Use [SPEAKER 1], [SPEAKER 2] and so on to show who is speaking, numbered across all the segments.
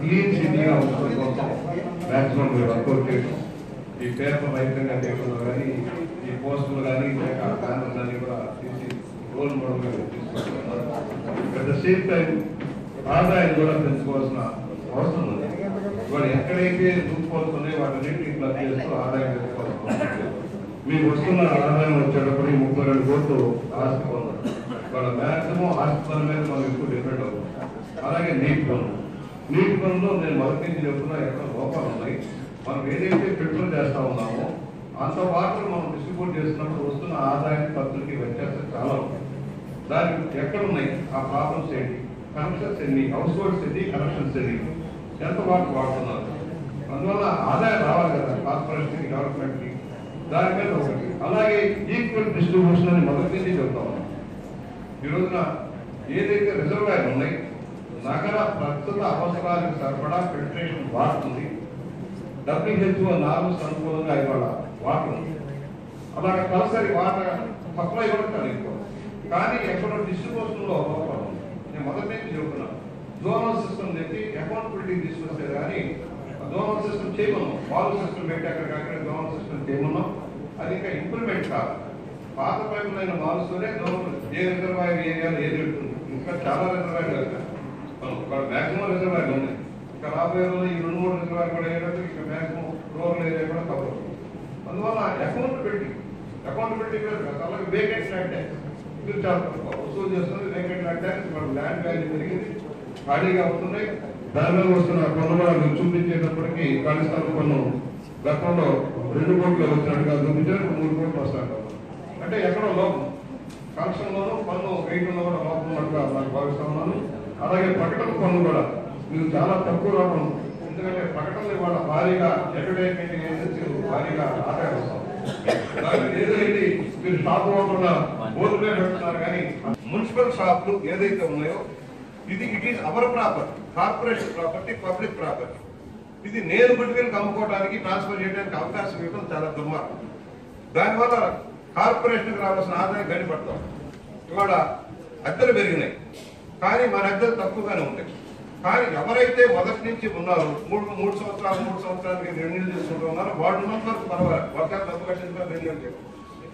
[SPEAKER 1] Clean సిటీగా ఉండడం కోసం మాక్సిమం మీరు వర్కౌట్ చేయడం ఈ పేపర్ రైతంగా చేయడంలో కానీ ఈ పోస్టులు కానీ లేక బ్యానర్స్ కూడా తీసి రోల్ మోడల్గా తీసుకుంటున్నారు. అట్ ద సేమ్ టైం ఆదాయం కూడా పెంచుకోవాల్సిన అవసరం ఉంది. వాళ్ళు ఎక్కడైతే రూపాల్స్ ఉన్నాయో వాటిని ప్లస్ చేస్తూ ఆదాయం పెంచుకోవాల్సిన మీకు వస్తున్న ఆదాయం వచ్చేటప్పుడు ఈ ముప్పై రెండు కోట్లు ఆస్తి పొందారు వాళ్ళ మ్యాక్సిమం ఆస్తి పన్ను మీద మనం ఎక్కువ డిపెండ్ అవుతుంది అలాగే నీటి పన్ను. నీటి పన్నులో నేను మొదటి నుంచి చెప్తున్నా ఎక్కడ లోపాలు ఉన్నాయి. మనం ఏదైతే పెట్రోల్ చేస్తా ఉన్నామో అంత వాటర్ మనం డిస్ట్రిబ్యూట్ చేస్తున్నప్పుడు వస్తున్న ఆదాయాన్ని ఖర్చులకి వ్యత్యాసం చాలా ఉంది దానికి ఎక్కడ ఉన్నాయి ఆ ప్రాబ్లమ్స్ ఏంటి? కనెక్షన్స్ ఎన్ని? హౌస్ హోల్డ్స్ ఎన్ని? కనెక్షన్స్ ఎన్ని? ఎంత వాటర్ వాడుతున్నారు? అందువల్ల ఆదాయం రావాలి కదా కార్పొరేషన్ గవర్నమెంట్కి. దాని మీద ఒకటి. అలాగే ఈక్వల్ డిస్ట్రిబ్యూషన్ అని మొదటి నుంచి చెప్తా ఉన్నాం. ఈ రోజున ఏదైతే రిజర్వాయర్ ఉన్నాయి నగర ప్రస్తుత అవసరాలకు సరిపడా ఫిల్టరేషన్ వాడుతుంది డబ్ల్యూహెచ్ఓ నార్మల్స్ అనుకూలంగా ఇవాళ వాటర్ ఉంది. అలాగే తలసరి వాటర్ సప్లై కూడా ఎక్కువ కానీ ఎక్కడో డిస్ట్రిబ్యూషన్లో లోపం నేను మొదటి నుంచి చెబుతున్నాను జోనల్ సిస్టమ్ తెచ్చి అకౌంటబిలిటీ తీసుకొస్తే కానీ జోనల్ సిస్టమ్ చేయమన్నాం. వాల్ సిస్టమ్ పెట్టి అక్కడ కాకుండా జోనల్ సిస్టమ్ చేయమన్నాం. అది ఇంకా ఇంప్లిమెంట్ కాదు. పాత పైపులైన మారుస్తూనే జోనల్ ఏ రిజర్వాయర్ ఏరియాలో ఏది ఉంటుంది. ఇంకా చాలా రిజర్వాయర్లు మ్యాక్సిమం రిజర్వాయర్లు ఉన్నాయి ఇంకా రాబోయే రోజులు ఈ రెండు మూడు రిజర్వాయర్ కూడా అయ్యేటప్పుడు ఇంకా మ్యాక్సిమం రూరల్ ఏరియా కూడా తప్పదు అందువల్ల అకౌంటబిలిటీ అకౌంటబిలిటీ అలాగే వేకెంట్ ల్యాండ్ ట్యాక్స్ మీరు చాలా వసూలు చేస్తుంది వేకెంట్ ల్యాండ్ ట్యాక్స్ మన ల్యాండ్ వాల్యూ పెరిగింది. ఖాళీగా అవుతున్నాయి దాని మీద వస్తున్న పన్ను కూడా చూపించేటప్పటికి ఖాళీ స్థలం పన్ను గతంలో రెండు కోట్లు వచ్చినట్టుగా చూపించారు మూడు కోట్లు వస్తాడు అంటే ఎక్కడో లోపం. కలెక్షన్లోనూ పన్ను వేయడంలో కూడా లోపం ఉన్నట్టుగా నాకు భావిస్తా ఉన్నాను. అలాగే ప్రకటన పనులు కూడా. మీరు చాలా తక్కువ రావడం ఎందుకంటే ప్రకటనలు ఇవాళ భారీగా అడ్వర్టైజ్మెంట్ ఏజెన్సీలు భారీగా ఆదాయం వస్తాం మీరు షాప్ ఓపెన్ బోర్డులే పెడుతున్నారు కానీ మున్సిపల్ షాపులు ఏదైతే ఉన్నాయో ఇది it is our property corporation property public property ఇది నేను గుడ్విల్ అమ్ముకోవడానికి ట్రాన్స్ఫర్ చేయడానికి అవకాశం ఇవ్వడం చాలా దుర్మార్గం. దానివల్ల కార్పొరేషన్కి రావాల్సిన ఆదాయం గడిపడతాం ఇవాళ అద్దెలు పెరిగినాయి. కానీ మన దగ్గర తక్కువగానే ఉంటాయి కానీ ఎవరైతే మొదటి నుంచి ఉన్నారు మూడు మూడు సంవత్సరాలు మూడు సంవత్సరాలకి రెన్యూల్ చేసుకుంటూ ఉన్నారో వాళ్ళు ఉన్నంతవరకు పర్వాలేదు. వర్షాలు డబ్బు కట్టించుకుని రెన్యూల్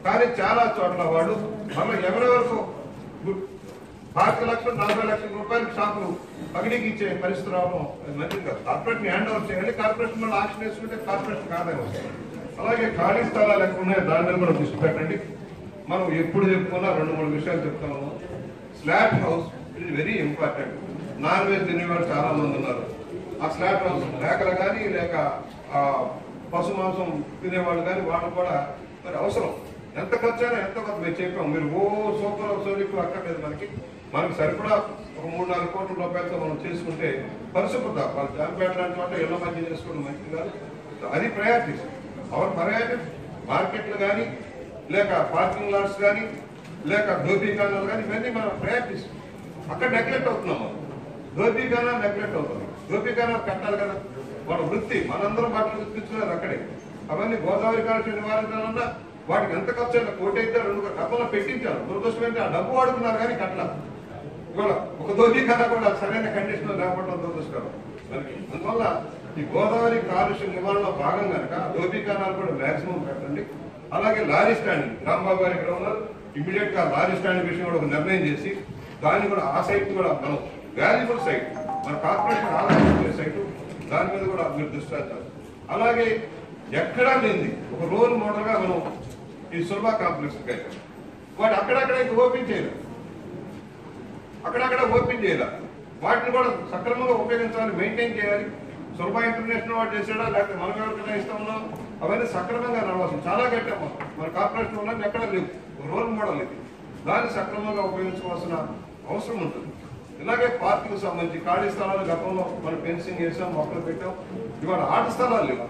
[SPEAKER 1] కానీ చాలా చోట్ల వాడు మళ్ళీ ఎవరెవరికో గు- పాతిక లక్షలు నలభై లక్షల రూపాయలు షాపులు పగిడికి ఇచ్చే పరిస్థితి రావడం అది మంచిది కాదు. కార్పొరేషన్ హ్యాండ్ ఓవర్ చేయాలి. కార్పొరేషన్ మళ్ళీ ఆక్షన్ వేసుకుంటే కార్పొరేషన్ కాదే వస్తుంది అలాగే ఖాళీ స్థలాలు ఎక్కువ ఉన్నాయి దాని మీద కూడా దృష్టి పెట్టండి. మనం ఎప్పుడు చెప్పుకున్నా రెండు మూడు విషయాలు చెప్తాము. స్లాబ్ హౌస్ ఇది వెరీ ఇంపార్టెంట్ నాన్ వెజ్ తినేవాళ్ళు చాలా మంది ఉన్నారు. ఆ స్లాట్ లేకలు మేకలు కానీ లేక పశు మాంసం తినేవాళ్ళు కానీ వాళ్ళు కూడా మరి అవసరం. ఎంత ఖర్చు అయినా ఎంత కొంత మేము చెప్పాం. మీరు ఓ సూపర్ సోలికు అక్కర్లేదు మనకి. మనకి సరిపడా ఒక మూడు నాలుగు కోట్ల రూపాయలతో మనం చేసుకుంటే పరిశుభ్రత. వాళ్ళు జాంపేట లాంటి చోట ఇళ్ళ మధ్య చేసుకోవడం మంచిది కాదు. అది ప్రయారిటీస్ అవర్ ప్రయారిటీస్ మార్కెట్లు కానీ లేక పార్కింగ్ లాట్స్ కానీ లేక ధోబీ కానీ ఇవన్నీ మన ప్రయారిటీస్ అక్కడ నెగ్లెక్ట్ అవుతున్నాం మనం ధోబీఖానా నెగ్లెక్ట్ అవుతుంది. ధోబీఖానా కట్టాలి కదా? మన వృత్తి. మనందరం బట్టలు చూపించుకున్నారు అక్కడే. అవన్నీ గోదావరి కాలుష్యం నివారించాలన్నా వాటికి ఎంత ఖర్చు అయినా కోటి అయితే రెండు గతంలో పెట్టించారు దురదృష్టం ఏంటి ఆ డబ్బు వాడుకున్నారు కానీ కట్ల ఇవాళ ఒక ధోబీఖానా కూడా సరైన కండిషన్ లేకపోవడం దురదృష్టకరం. మనకి అందువల్ల ఈ గోదావరి కాలుష్య నివారణలో భాగం కనుక ధోబీఖానాలు కూడా మాక్సిమం పెట్టండి అలాగే లారీ స్టాండ్. రాంబాబు గారు ఇక్కడ ఉన్నారు. ఇమీడియట్గా లారీ స్టాండ్ విషయం కూడా ఒక నిర్ణయం చేసి దాన్ని కూడా ఆ సైట్ కూడా మనం వాల్యుబుల్ సైట్ మన కార్పొరేషన్ ఆదాయం సైట్ దాని మీద కూడా మీరు దృష్టి అలాగే ఎక్కడా లేనిది. ఒక రోల్ మోడల్గా మనం ఈ సులభ కాంప్లెక్స్ వాటి అక్కడక్కడ ఇంకా ఓపెన్ చేయలేదు అక్కడక్కడ ఓపెన్ చేయాలి. వాటిని కూడా సక్రమంగా ఉపయోగించాలి మెయింటైన్ చేయాలి. సులభ ఇంటర్నేషనల్ వాడు చేసాడా లేకపోతే మనం ఎవరికైనా ఇస్తా ఉన్నాం అవన్నీ సక్రమంగా నడవాల్సింది. చాలా గట్టాం మనం. మన కార్పొరేషన్ వల్ల ఎక్కడ లేవు. రోల్ మోడల్ ఇది. దాన్ని సక్రమంగా ఉపయోగించవలసిన అవసరం ఉంటుంది. ఇలాగే పార్కులకు సంబంధించి ఖాళీ స్థలాలు గతంలో మనం ఫెన్సింగ్ వేసాం మొక్కలు పెట్టాం. ఇవాళ ఆట స్థలాలు లేవు.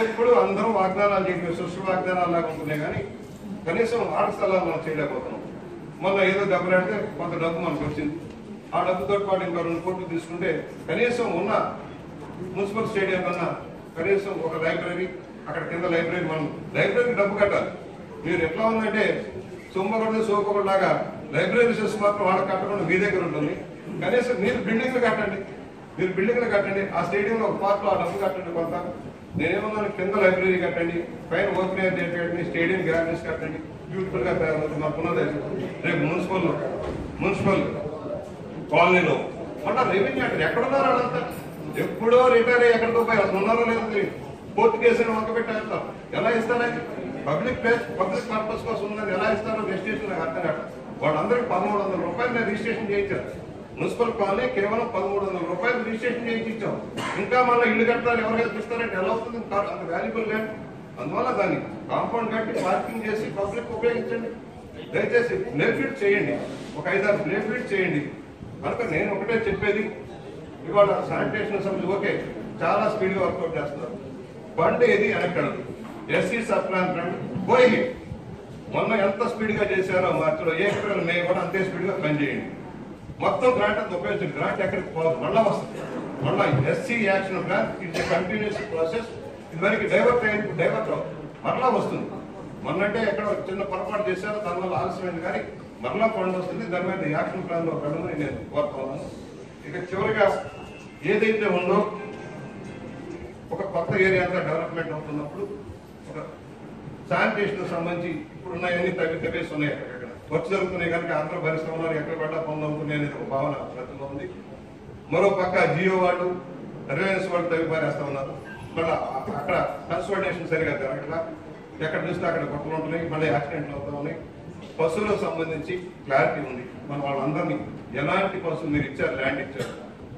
[SPEAKER 1] ఎప్పుడు అందరం వాగ్దానాలు చెప్పి సృష్టి వాగ్దానాలు లాగా ఉంటున్నాయి కానీ కనీసం ఆట స్థలాలు మనం చేయలేకపోతున్నాం. మొన్న ఏదో దెబ్బలాడితే కొంత డబ్బు మనకు వచ్చింది. ఆ డబ్బుతో పాటు ఇంకా రెండు కోట్లు తీసుకుంటే కనీసం ఉన్న మున్సిపల్ స్టేడియం కన్నా కనీసం ఒక లైబ్రరీ అక్కడ కింద లైబ్రరీ మనం లైబ్రరీకి డబ్బు కట్టాలి. మీరు ఎట్లా ఉందంటే సొమ్మగొండ సోపగొండలాగా లైబ్రరీ సెస్ మాత్రం వాళ్ళకి కట్టకుండా మీ దగ్గర ఉంటుంది. కనీసం మీరు బిల్డింగ్లు కట్టండి. మీరు బిల్డింగ్లు కట్టండి. ఆ స్టేడియంలో ఒక పార్ట్లో ఆ డబ్బు కట్టండి కొంత. నేనేమన్నాను కింద లైబ్రరీ కట్టండి పైన ఓపెన్ ఎయిర్ థియేటర్ కట్టండి స్టేడియం గ్రాండ్స్ కట్టండి బ్యూటిఫుల్గా తయారవుతుంది. మాకు ఉన్నది రేపు మున్సిపల్ మున్సిపల్ కాలనీలో. మళ్ళా రెవెన్యూ అంటే ఎక్కడున్నారు వాళ్ళంతా? ఎప్పుడో రిటైర్ అయ్యి ఎక్కడికో పోయి అసలు ఉన్నారో లేదో కోర్టు కేసులు వంక పెట్టేస్తారు ఎలా ఇస్తారని పబ్లిక్ ప్లేస్ పబ్లిక్ పర్పస్ కోసం ఉందని ఎలా ఇస్తారో డెస్టినేషన్ నాకు అర్థం కాదు. వాళ్ళందరికీ పదమూడు వందల రూపాయలు రిజిస్ట్రేషన్ చేయించారు మున్సిపల్ కాలనీ కేవలం పదమూడు వందల రూపాయలు రిజిస్ట్రేషన్ చేయించి. ఇచ్చాం ఇంకా మళ్ళీ ఇల్లు కట్టాలి ఎవరైనా చూస్తారంటే ఎలా అవుతుంది అంత వాల్యుబుల్ ల్యాండ్ అందువల్ల దాన్ని కాంపౌండ్ కట్టి పార్కింగ్ చేసి పబ్లిక్ ఉపయోగించండి. దయచేసి బ్లేఫిట్ చేయండి. ఒక ఐదారు బ్లేఫిట్ చేయండి. కనుక నేను ఒకటే చెప్పేది. ఇవాళ శానిటేషన్ సభ్యులు ఓకే చాలా స్పీడ్గా వర్కౌట్ చేస్తున్నారు. బండి ఏది వెనక్కడదు ఎస్సీ సబ్ ప్లాన్ ఫ్రంట్ పోయి మొన్న ఎంత స్పీడ్గా చేశారో మార్చిలో ఏప్రిల్ మే కూడా అంతే స్పీడ్గా పని పనిచేయండి మొత్తం గ్రాంట్ అంతా ఉపయోగించండి. గ్రాంట్ ఎక్కడికి పోదు. మళ్ళా వస్తుంది. మళ్ళా SC action plan it's continuous process ఇది మనకి డైవర్ట్ అయ్యింది డైవర్ట్ అవుతుంది మరలా వస్తుంది. మొన్నంటే ఎక్కడ చిన్న పొరపాటు చేశారో దానివల్ల ఆలస్యమైంది కానీ మరలా ఫండ్ వస్తుంది. దాని మీద యాక్షన్ ప్లాన్లో లో నేను కోరుతా ఇక చివరిగా ఏదైతే ఉందో ఒక కొత్త ఏరియా అంతా డెవలప్మెంట్ అవుతున్నప్పుడు ఒక శానిటేషన్కి సంబంధించి ఇప్పుడు ఎన్ని తగ్గి తెలిసి ఉన్నాయి అక్కడ వర్క్ జరుగుతున్నాయి కనుక అందరూ పరిశ్రమలో ఎక్కడ పడ్డా పొందవుతున్నాయి అనేది ఒక భావన ప్రతిలో ఉంది. మరో పక్క జియో వాళ్ళు రిలయన్స్ వాళ్ళు తగ్గి పారేస్తా ఉన్నారు. మళ్ళీ అక్కడ కన్సల్టేషన్ సరిగా జరగట్లా. ఎక్కడ చూస్తే అక్కడ గొప్పలు ఉంటున్నాయి మళ్ళీ యాక్సిడెంట్లు అవుతా ఉన్నాయి. పశువులకు సంబంధించి క్లారిటీ ఉంది. మన వాళ్ళందరినీ ఎలాంటి పశువులు మీరు ఇచ్చారు ల్యాండ్ ఇచ్చారు?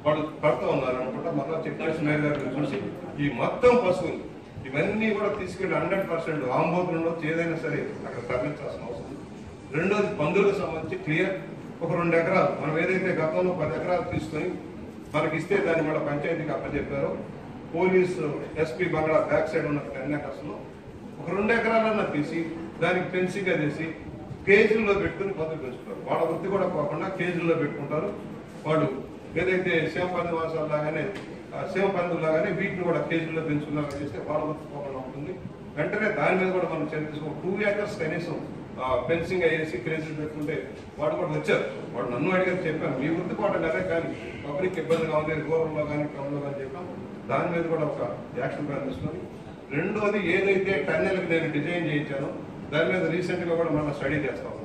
[SPEAKER 1] వాళ్ళు పడుతూ ఉన్నారు అనుకుంటా మళ్ళీ చెప్పేసి మేయర్ గారిని చూసి ఈ మొత్తం పశువులు ఇవన్నీ కూడా తీసుకెళ్ళి హండ్రెడ్ పర్సెంట్ ఆంబోతులలో ఏదైనా సరే అక్కడ తరలించాల్సిన అవసరం రెండోది పందులకు సంబంధించి క్లియర్ ఒక రెండు ఎకరాలు మనం ఏదైతే గతంలో పది ఎకరాలు తీసుకొని మనకి ఇస్తే దాన్ని మన పంచాయతీకి అప్పచెప్పారో police SP bungalow back side ఉన్న టెన్ ఎకర్స్లో ఒక రెండు ఎకరాలన్నా తీసి దానికి ఫెన్సింగ్ చేసి కేజీల్లో పెట్టుకుని పందులు పెంచుతారు. వాళ్ళ వృత్తి కూడా పోకుండా కేజీల్లో పెట్టుకుంటారు. వాళ్ళు ఏదైతే సేవ పంది లాగానే సేవ పందులు వీటిని కూడా కేజీల్లో పెంచుకున్నారని చేస్తే వాళ్ళ వృత్తి ఉంటుంది. వెంటనే దాని మీద కూడా మనం చర్య తీసుకో టూ ఏకర్స్ కనీసం ఫెన్సింగ్ అయ్యేసి క్రేజీలు పెట్టుకుంటే వాడు కూడా వచ్చారు. వాడు నన్ను అడిగారు చెప్పాను. మీ వృత్తి పోవడం కదా కానీ పబ్లిక్ ఇబ్బందిగా ఉంది రూరల్లో కానీ టౌన్లో కానీ చెప్పాం. దాని మీద కూడా ఒక యాక్షన్ ప్లాన్ రెండోది ఏదైతే టన్నెల్కి నేను డిజైన్ చేయించానో దాని మీద రీసెంట్గా కూడా మనం స్టడీ చేస్తాము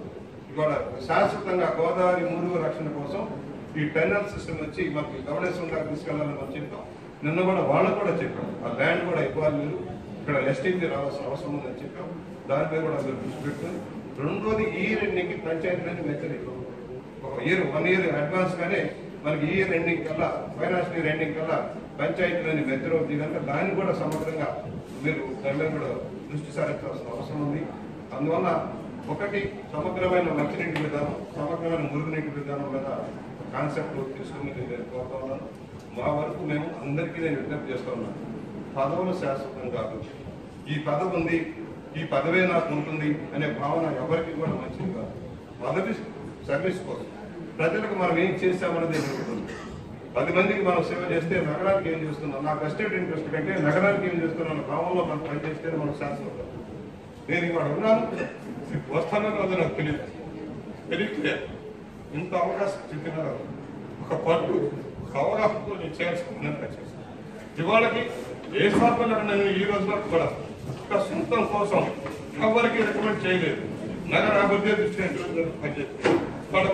[SPEAKER 1] ఇక్కడ శాశ్వతంగా గోదావరి మురుగు రక్షణ కోసం ఈ టన్నెల్ సిస్టమ్ వచ్చి మనకి గవర్నెన్స్ ఉండాలి తీసుకెళ్ళాలని మనం చెప్పాం. నిన్న కూడా వాళ్ళకు కూడా చెప్పాం. ఆ ల్యాండ్ కూడా ఇవ్వాలి మీరు. ఇక్కడ ఎస్టీపీ రావాల్సిన అవసరం ఉందని చెప్పాం. దానిపై కూడా మీరు దృష్టి పెట్టుకుని రెండోది ఈ రెండింటికి పంచాయతీలని మెచ్చలేదు ఒక ఇయర్ వన్ ఇయర్ అడ్వాన్స్ గానే మనకి ఈ ఇయర్ ఎండింగ్ కల్లా ఫైనాన్షియల్ ఇయర్ ఎండింగ్ కల్లా పంచాయతీలని మెచ్చర్ అవుతుంది కనుక దాన్ని కూడా సమగ్రంగా మీరు దాని మీద కూడా దృష్టి సారించాల్సిన అవసరం ఉంది. అందువల్ల ఒకటి సమగ్రమైన మంచినీటి విధానం సమగ్రమైన మురుగునీటి విధానం మీద కాన్సెప్ట్ తీసుకుని నేను కోరుతా ఉన్నాను. మా వరకు మేము అందరికీ నేను విజ్ఞప్తి చేస్తా ఉన్నాను. పదవులు శాశ్వతం కాదు. ఈ పదవి ఉంది ఈ పదవే నాకు ఉంటుంది అనే భావన ఎవరికి కూడా మంచిది కాదు. పదవి సర్వీస్ కోసం. ప్రజలకు మనం ఏం చేస్తామన్నది జరుగుతుంది. పది మందికి మనం సేవ చేస్తే నగరానికి ఏం చేస్తున్నాం? నాకు వెస్టెడ్ ఇంట్రెస్ట్ కంటే నగరానికి ఏం చేస్తున్నాం గ్రామంలో మనం పనిచేస్తే చేస్తే మనకు శాశ్వతం. నేను ఇవాళ ఉన్నాను. వస్తానో లేదో నాకు తెలియదు. తెలియట్లేదు. ఇంత అవకాశం చెప్పిన ఒక పట్టు ఒక అవగాహనతో నేను చేయాల్సుకున్నట్టు చేశాను ఇవాళకి ఏ స్వార్థంలో నేను ఈ రోజు వరకు కూడా ఒక సొంతం కోసం ఎవరికి రికమెండ్ చేయలేదు. నగర అభివృద్ధి దృష్టి పనిచేస్తుంది వాళ్ళు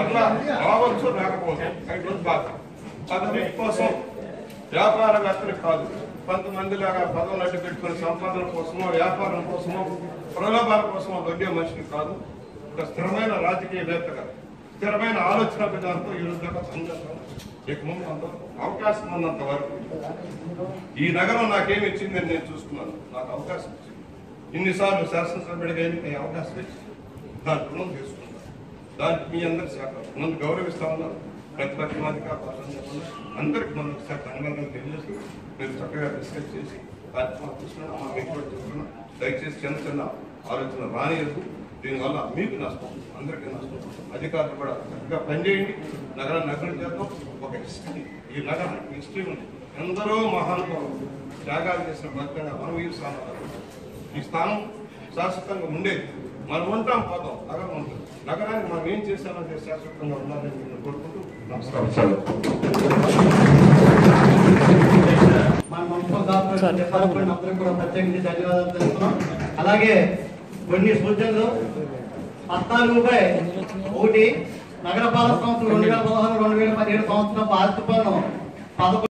[SPEAKER 1] అట్లా రావచ్చు రాకపోవచ్చు. అది రోజు బాధ. అది కోసం వ్యాపారవేత్తలు కాదు. కొంతమంది లాగా పదవులు అడ్డు పెట్టుకుని సంపాదన కోసమో వ్యాపారం కోసమో ప్రలోభాల కోసమో లొంగే మనిషిని కాదు. ఒక స్థిరమైన రాజకీయవేత్తగా స్థిరమైన ఆలోచన విధానంతో ఈ రోజు ఇక ముందు అంత అవకాశం ఉన్నంత వరకు ఈ నగరం నాకేమి ఇచ్చిందని నేను చూసుకున్నాను నాకు అవకాశం ఇచ్చింది. ఇన్నిసార్లు శాసనసభ్యుడిగా నేను అవకాశం ఇచ్చింది. దాని రుణం తీసుకున్నాను. దానికి మీ అందరి శాఖ ముందు గౌరవిస్తా ఉన్నారు. ప్రతిపక్షవాదిగా పాల్గొనకుండా అందరికి మనం ఒకసారి ధన్యవాదాలు తెలియజేసి మీరు చక్కగా డిస్కస్ చేసి అది మాకు మా మాకు ఎక్కువ దయచేసి చిన్న చిన్న ఆలోచన రానియద్దు. దీనివల్ల మీకు నష్టం అందరికీ నష్టం. అధికారులు కూడా చక్కగా పనిచేయండి. నగరాన్ని అభివృద్ధి చేద్దాం ఒక హిస్టరీ ఈ నగరానికి హిస్టరీ ఉంది. ఎందరో మహానుభావులు త్యాగాలు చేసిన భక్తంగా మనం ఈ స్థానంలో ఈ స్థానం శాశ్వతంగా ఉండేది మనం ఉంటాం పోతాం నగరం ఉంటుంది. నగరానికి మనం ఏం చేశామంటే శాశ్వతంగా ఉండాలని నేను కోరుకుంటూ నా సంస్థలు
[SPEAKER 2] మన మున్సిపల్ కార్పొరేషన్ అందరికీ కూడా ప్రత్యేకించి ధన్యవాదాలు తెలుపుతున్నాం. అలాగే కొన్ని సూచనలు. పద్నాలుగు బై ఒకటి నగరపాలక సంస్థ రెండు వేల పదహారు రెండు వేల పదిహేడు సంవత్సరం బాధ్యత పన్ను పదకొండు